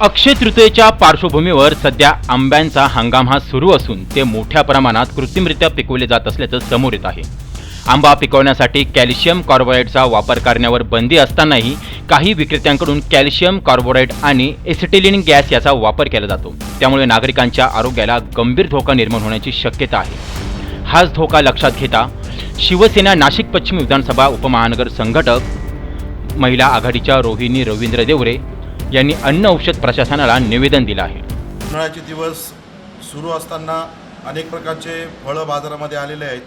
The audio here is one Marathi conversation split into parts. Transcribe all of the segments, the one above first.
अक्षय तृतीयेच्या पार्श्वभूमीवर सध्या आंब्यांचा हंगाम हा सुरू असून ते मोठ्या प्रमाणात कृत्रिमरित्या पिकवले जात असल्याचं समोर येत आहे. आंबा पिकवण्यासाठी कॅल्शियम कार्बोहायड्रेटचा वापर करण्यावर बंदी असतानाही काही विक्रेत्यांकडून कॅल्शियम कार्बोहायड्रेट आणि एसिटिलिन गॅस याचा वापर केला जातो. त्यामुळे नागरिकांच्या आरोग्याला गंभीर धोका निर्माण होण्याची शक्यता आहे. हाच धोका लक्षात घेता शिवसेना नाशिक पश्चिम विधानसभा उपमहानगर संघटक महिला आघाडीच्या रोहिणी रवींद्र देवरे यांनी अन्न औषध प्रशासनाला निवेदन दिलं आहे. उन्हाळ्याचे दिवस सुरू असताना अनेक प्रकारचे फळं बाजारामध्ये आलेले आहेत.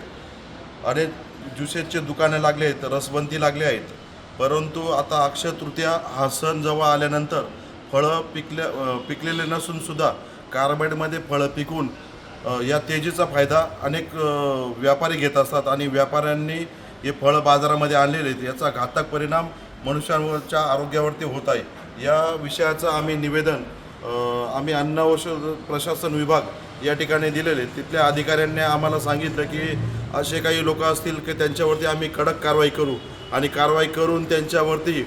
अनेक ज्युसेसचे दुकानं लागले आहेत रसबंदी लागले आहेत. परंतु आता अक्षय तृतीया हा सण जवळ आल्यानंतर फळं पिकल्या पिकलेले नसून सुद्धा कार्बाईडमध्ये फळं पिकून या तेजीचा फायदा अनेक व्यापारी घेत असतात आणि व्यापाऱ्यांनी हे फळं बाजारामध्ये आणलेले आहेत. याचा घातक परिणाम मनुष्यांवरच्या आरोग्यावरती होत आहे. या विषयाचं आम्ही निवेदन आम्ही अन्न औषध प्रशासन विभाग या ठिकाणी दिलेले. तिथल्या अधिकाऱ्यांनी आम्हाला सांगितलं की असे काही लोक असतील की त्यांच्यावरती आम्ही कडक कारवाई करू आणि कारवाई करून त्यांच्यावरती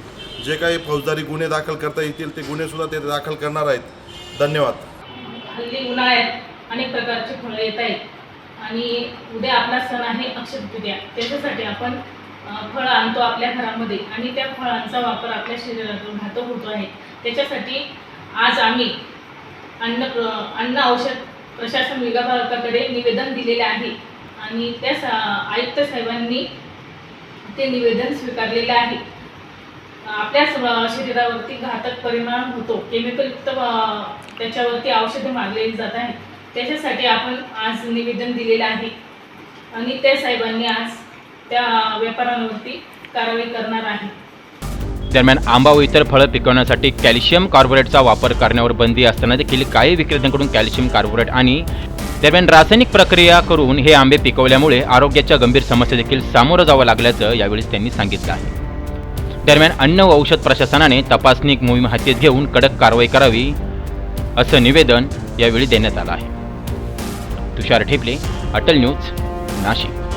जे काही फौजदारी गुन्हे दाखल करता येतील ते गुन्हेसुद्धा ते दाखल करणार आहेत. धन्यवाद. हल्ली उन्हाळ्यात अनेक प्रकारचे फळं येत आहेत. आणि उद्या आपला सण आहे अक्षय तृतीया. त्याच्यासाठी आपण फळं आणतो आपल्या घरामध्ये आणि त्या फळांचा वापर आपल्या शरीरातून घातक होतो आहे. त्याच्यासाठी आज आम्ही अन्न अन्न औषध प्रशासन विभागाकडे निवेदन दिलेले आहे आणि त्या सा आयुक्त साहेबांनी ते निवेदन स्वीकारलेलं आहे. आपल्या स- शरीरावरती घातक परिणाम होतो. केमिकलयुक्त त्याच्यावरती औषधे मागलेली जात आहेत. त्याच्यासाठी आपण आज निवेदन दिलेलं आहे. आणि त्या साहेबांनी आज त्या व्यापाऱ्यांवरती कारवाई करणार आहे. दरम्यान आंबा व इतर फळं पिकवण्यासाठी कॅल्शियम कार्बोरेटचा वापर करण्यावर बंदी असताना देखील काही विक्रेत्यांकडून कॅल्शियम कार्बोरेट आणि दरम्यान रासायनिक प्रक्रिया करून हे आंबे पिकवल्यामुळे आरोग्याच्या गंभीर समस्या देखील सामोरं जावं लागल्याचं यावेळी त्यांनी सांगितलं आहे. दरम्यान अन्न व औषध प्रशासनाने तपासणी मोहीम हाती घेऊन कडक कारवाई करावी असं निवेदन यावेळी देण्यात आलं आहे. तुषार ठेपले अटल न्यूज नाशिक.